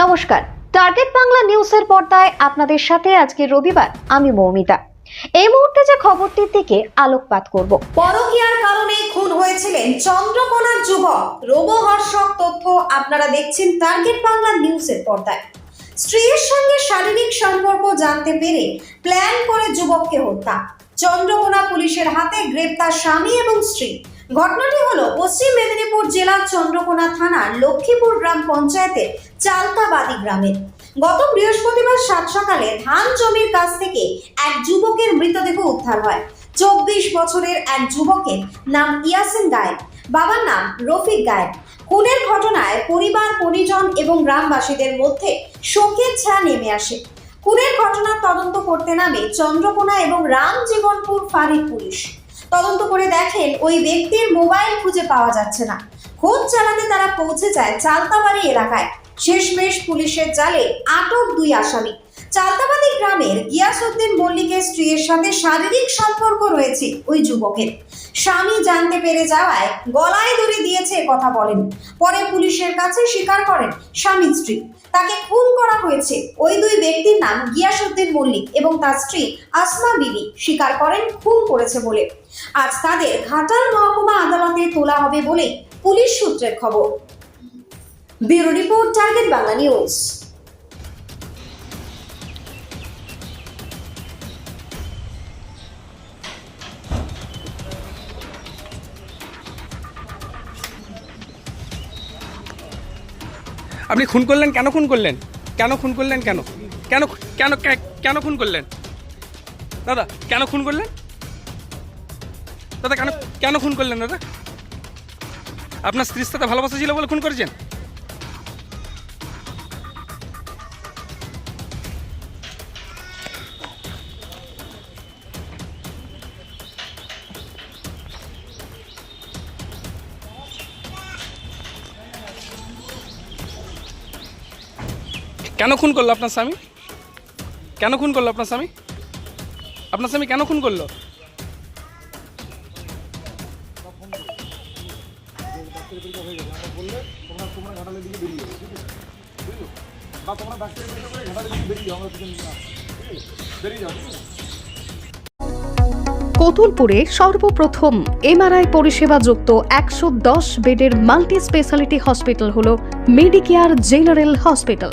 নমস্কার। টার্গেট বাংলা নিউজের পর্দায় আপনাদের সাথে আজকে রবিবার আমি মৌমিতা। এই মুহূর্তে যে খবরটির দিকে আলোকপাত করব। পরকীয়ার কারণে খুন হয়েছিলেন চন্দ্রকোনার যুবক। রোমহর্ষক তথ্য আপনারা দেখছেন টার্গেট বাংলা নিউজের পর্দায়। স্ত্রীর সঙ্গে শারীরিক সম্পর্ক জানতে পেরে প্ল্যান করে যুবককে হত্যা। চন্দ্রকোনা পুলিশের হাতে গ্রেপ্তার স্বামী এবং স্ত্রী। ঘটনাটি হলো পশ্চিম মেদিনীপুর জেলার চন্দ্রকোনা থানার লক্ষ্মীপুর গ্রাম পঞ্চায়েতের চালতাবাদী গ্রামে। গত বৃহস্পতিবার সাত সকালে ধান জমির কাছ থেকে এক যুবকের মৃতদেহ উদ্ধার হয়। চব্বিশ বছরের এক যুবকের নাম ইয়াসিন গায়েব, বাবার নাম রফিক গায়েব। খুনের ঘটনায় পরিবার, পরিজন এবং গ্রামবাসীদের মধ্যে শোকের ছায়া নেমে আসে। খুনের ঘটনার তদন্ত করতে নামে চন্দ্রকোনা এবং রামজীবনপুর ফাঁড়ির পুলিশ। তদন্ত করে দেখেন ওই ব্যক্তির মোবাইল খুঁজে পাওয়া যাচ্ছে না। খোঁজ চালাতে তারা পৌঁছে যায় চালতাবাড়ি এলাকায়। শেষমেশ পুলিশের জালে আটক দুই আসামি। চালতাবাড়ি গ্রামের গিয়াসউদ্দিন মল্লিকের স্ত্রীর সাথে শারীরিক সম্পর্ক রয়েছে ওই যুবকের। স্বামী জানতে পেরে যাওয়ায় গলায় দড়ি দিয়েছে কথা বলেন। পরে পুলিশের কাছে স্বীকার করেন স্বামী স্ত্রী। তাকে খুন করা হয়েছে ওই দুই ব্যক্তির নাম গিয়াসুদ্দিন মল্লিক এবং তার স্ত্রী আসমা বিবি স্বীকার করেন খুন করেছে বলে। আজ তাদের ঘাটাল মহকুমা আদালতে তোলা হবে বলে পুলিশ সূত্রের খবর। Bureau report, target Bangla news. আপনি খুন করলেন কেন খুন করলেন? কেন খুন করলেন কেন? কেন কেন কেন খুন করলেন? দাদা, কেন খুন করলেন? দাদা, কেন কেন খুন করলেন দাদা? আপনার স্ত্রীর সাথে ভালোবাসা ছিল বলে খুন করেছেন? কেন খুন করল আপনার স্বামী? কেন খুন করল আপনার স্বামী? আপনার স্বামী কেন খুন করল? কতুলপুরে সর্বপ্রথম এমআরআই পরিষেবা যুক্ত একশো দশ বেডের মাল্টি স্পেশালিটি হসপিটাল হল মেডিকেয়ার জেনারেল হসপিটাল।